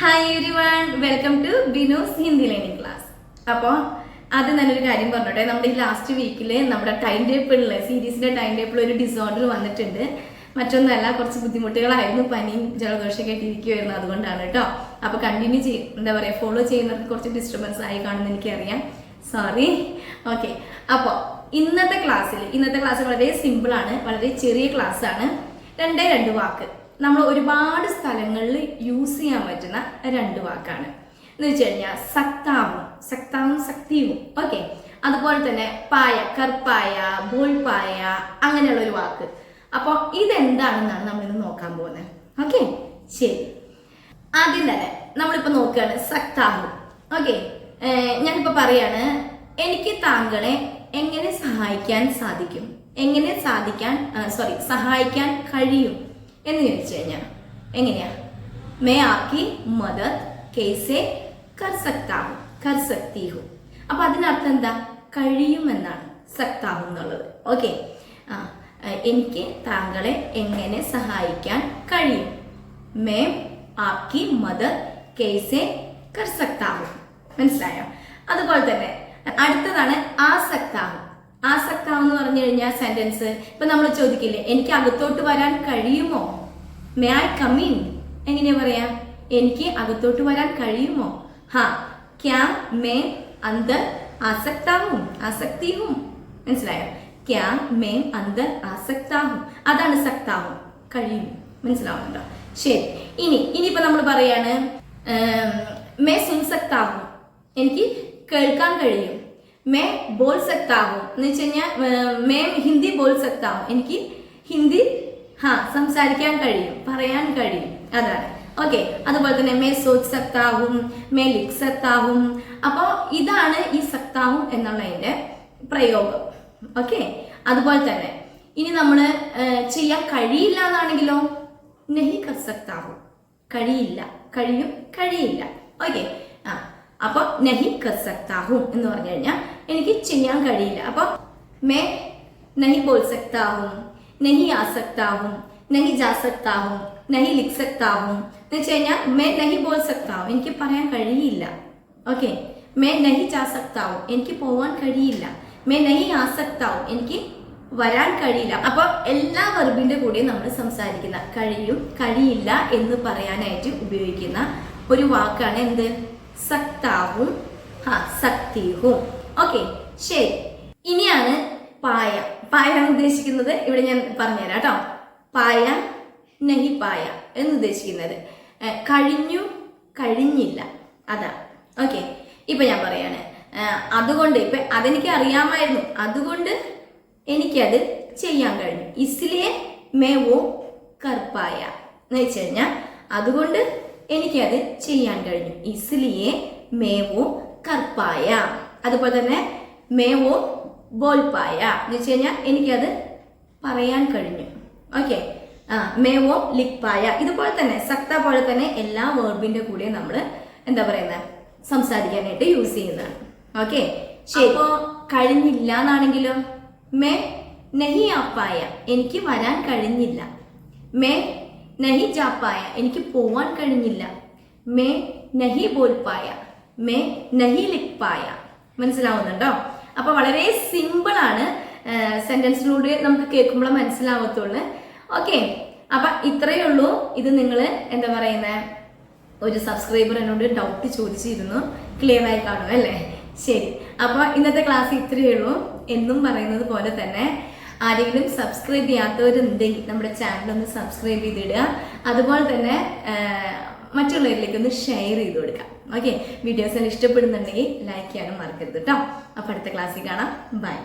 Hi everyone welcome to Binos Hindi learning class അപ്പോൾ അത് നല്ലൊരു കാര്യം പറഞ്ഞോട്ടെ. നമ്മുടെ ഈ ലാസ്റ്റ് വീക്കിൽ നമ്മുടെ ടൈം ടേബിളിൽ സീരീസിന്റെ ടൈം ടേബിളിൽ ഒരു ഡിസോർഡർ വന്നിട്ടുണ്ട്. മറ്റൊന്നല്ല കുറച്ച് ബുദ്ധിമുട്ടുകളായിരുന്നു പനിയും ജലദോഷമൊക്കെ ഇരിക്കുമായിരുന്നു അതുകൊണ്ടാണ് കേട്ടോ. അപ്പോൾ കണ്ടിന്യൂ ചെയ്യും എന്താ പറയുക ഫോളോ ചെയ്യുന്നവർക്ക് കുറച്ച് ഡിസ്റ്റർബൻസ് ആയി കാണുമെന്ന് എനിക്കറിയാം. സോറി ഓക്കെ അപ്പോൾ ഇന്നത്തെ ക്ലാസ്സിൽ ഇന്നത്തെ ക്ലാസ് വളരെ സിമ്പിളാണ് വളരെ ചെറിയ ക്ലാസ്സാണ് രണ്ടേ രണ്ട് വാക്ക്. നമ്മൾ ഒരുപാട് സ്ഥലങ്ങളിൽ യൂസ് ചെയ്യാൻ പറ്റുന്ന രണ്ട് വാക്കാണ്. എന്ന് വെച്ച് കഴിഞ്ഞാൽ സക്താവും സക്താവും ശക്തിയും ഓക്കെ അതുപോലെ തന്നെ പായ കർപ്പായ ബോൾപായ അങ്ങനെയുള്ള ഒരു വാക്ക്. അപ്പോൾ ഇതെന്താണെന്നാണ് നമ്മൾ ഇന്ന് നോക്കാൻ പോകുന്നത് ഓക്കെ ശരി. ആദ്യം തന്നെ നമ്മളിപ്പോൾ നോക്കുകയാണ് സക്താഹു ഓക്കെ ഞാനിപ്പോൾ പറയാണ് എനിക്ക് താങ്കളെ എങ്ങനെ സഹായിക്കാൻ സാധിക്കും? എങ്ങനെ സാധിക്കാൻ സോറി സഹായിക്കാൻ കഴിയും? എന്ന് ചോദിച്ചു കഴിഞ്ഞാൽ എങ്ങനെയാ? മേ ആക്കി മദത് കേസെ കർസക്താവ് കർസക്തിഹു. കർ സക്തിഹു അപ്പൊ അതിനർത്ഥം എന്താ? കഴിയുമെന്നാണ് സക്താഹു എന്നുള്ളത്. ഓക്കെ. ആ എനിക്ക് താങ്കളെ എങ്ങനെ സഹായിക്കാൻ കഴിയും? മേ ആക്കി മദത് കേസെ കർസക്താവ് മനസ്സിലായോ? അതുപോലെ തന്നെ അടുത്തതാണ് ആസക്താഹു ആസക്താഹു എന്ന് പറഞ്ഞു കഴിഞ്ഞാൽ സെന്റൻസ് ഇപ്പൊ നമ്മൾ ചോദിക്കില്ലേ എനിക്ക് അകത്തോട്ട് വരാൻ കഴിയുമോ? മേ ഐ കമീൻ എങ്ങനെയാ പറയാ? എനിക്ക് അകത്തോട്ട് വരാൻ കഴിയുമോ? ഹാ ക്യാ മേ അന്തർ ആസക്താവും ആസക്തിയും മനസ്സിലായോ? ക്യാ മേ അന്തർ ആസക്താവും അതാണ് സക്താവും കഴിയും. മനസ്സിലാവുന്നുണ്ടോ? ശരി ഇനി ഇനിയിപ്പോ നമ്മൾ പറയാണ് മേ സുൻസക്താവും എനിക്ക് കേൾക്കാൻ കഴിയും. മേ ബോൾ സക്താവും എന്ന് വെച്ച് കഴിഞ്ഞാൽ മേം ഹിന്ദി ബോൾ സക്താവും എനിക്ക് ഹിന്ദി ഹാ സംസാരിക്കാൻ കഴിയും പറയാൻ കഴിയും അതാണ് ഓക്കെ അതുപോലെ തന്നെ മേ സോച്ച് സക്താവും മേ ലിക് സക്താവും അപ്പോൾ ഇതാണ് ഈ സക്താവും എന്നുള്ളതിന്റെ പ്രയോഗം ഓക്കെ അതുപോലെ തന്നെ ഇനി നമ്മൾ ചെയ്യാൻ കഴിയില്ല എന്നാണെങ്കിലോ നെഹി കർ സക്താവും കഴിയില്ല കഴിയും കഴിയില്ല ഓക്കെ ആ അപ്പൊ നഹി കർ സക്താഹും എന്ന് പറഞ്ഞു കഴിഞ്ഞാൽ എനിക്ക് ചെയ്യാൻ കഴിയില്ല. അപ്പൊ മേ നഹി ബോൾ സക്താഹും നഹി ആ സക്താഹും നഹി ജാ സക്താഹും നഹി ലിഖ് സക്താഹും എന്ന് വെച്ച് കഴിഞ്ഞാൽ മേ നഹി ബോൾ സക്താവും എനിക്ക് പറയാൻ കഴിയില്ല. ഓക്കെ? മേ നഹി ജാ സക്താവും എനിക്ക് പോവാൻ കഴിയില്ല. മേ നഹി ആ സക്താവും എനിക്ക് വരാൻ കഴിയില്ല. അപ്പൊ എല്ലാ വെർബിന്റെ കൂടെ നമ്മൾ സംസാരിക്കുന്ന കഴിയും കഴിയില്ല എന്ന് പറയാനായിട്ട് ഉപയോഗിക്കുന്ന ഒരു വാക്കാണ് എന്ത്? സക്താവും സക്തിഹും ഓക്കെ ശരി. ഇനിയാണ് പായ. പായ ഉദ്ദേശിക്കുന്നത്. ഇവിടെ ഞാൻ പറഞ്ഞുതരാം കേട്ടോ. പായ നഹി പായ എന്ന് ഉദ്ദേശിക്കുന്നത്. കഴിഞ്ഞു കഴിഞ്ഞില്ല. അതാ. ഓക്കെ ഇപ്പൊ ഞാൻ പറയാണ്. അതുകൊണ്ട് ഇപ്പൊ അതെനിക്ക് അറിയാമായിരുന്നു. അതുകൊണ്ട് എനിക്കത് ചെയ്യാൻ കഴിഞ്ഞു. ഇസ്ലിയെ മേവോ കർപ്പായ എന്ന് വെച്ച് കഴിഞ്ഞാൽ അതുകൊണ്ട് എനിക്കത് ചെയ്യാൻ കഴിഞ്ഞു. ഇസ്ലിയെ മേവോ കർപ്പായ. അതുപോലെ തന്നെ മേവോ ബോൽപായ എന്ന് വെച്ച് കഴിഞ്ഞാൽ എനിക്കത് പറയാൻ കഴിഞ്ഞു. ഓക്കെ. ആ മേവോ ലിപ്പായ. ഇതുപോലെ തന്നെ സക്ത പോലെ തന്നെ എല്ലാ വേർബിന്റെ കൂടെ നമ്മൾ എന്താ പറയുന്നത് സംസാരിക്കാനായിട്ട് യൂസ് ചെയ്യുന്നതാണ്. ഓക്കെ. ശരി. അപ്പോൾ കഴിഞ്ഞില്ല എന്നാണെങ്കിലോ മേ നഹി അപ്പായ എനിക്ക് വരാൻ കഴിഞ്ഞില്ല. മേ നഹി ജാപ്പായ. എനിക്ക് പോവാൻ കഴിഞ്ഞില്ല. മേ നഹി ബോൽപ്പായ മേ നഹി ലിക്പായ മനസ്സിലാവുന്നുണ്ടോ? അപ്പൊ വളരെ സിമ്പിൾ ആണ് സെന്റൻസിലൂടെ നമുക്ക് കേൾക്കുമ്പോൾ മനസ്സിലാവത്തുള്ളു. ഓക്കെ. അപ്പൊ ഇത്രയേ ഉള്ളൂ. ഇത് നിങ്ങൾ എന്താ പറയുന്നത് ഒരു സബ്സ്ക്രൈബർ എന്നോട് ഡൗട്ട് ചോദിച്ചിരുന്നു. ക്ലിയർ ആയി കാണും അല്ലേ? ശരി. അപ്പൊ ഇന്നത്തെ ക്ലാസ് ഇത്രയേ ഉള്ളൂ. എന്നും പറയുന്നത് പോലെ തന്നെ. ആരെങ്കിലും സബ്സ്ക്രൈബ് ചെയ്യാത്തവരുണ്ടെങ്കിൽ നമ്മുടെ ചാനൽ ഒന്ന് സബ്സ്ക്രൈബ് ചെയ്തിടുക. അതുപോലെ തന്നെ മറ്റുള്ളവരിലേക്ക് ഒന്ന് ഷെയർ ചെയ്ത് കൊടുക്കാം ഓക്കെ വീഡിയോസ് എല്ലാം ഇഷ്ടപ്പെടുന്നുണ്ടെങ്കിൽ ലൈക്ക് ചെയ്യാനും മറക്കരുത് കേട്ടോ അപ്പോൾ അടുത്ത ക്ലാസ്സിൽ കാണാം. ബൈ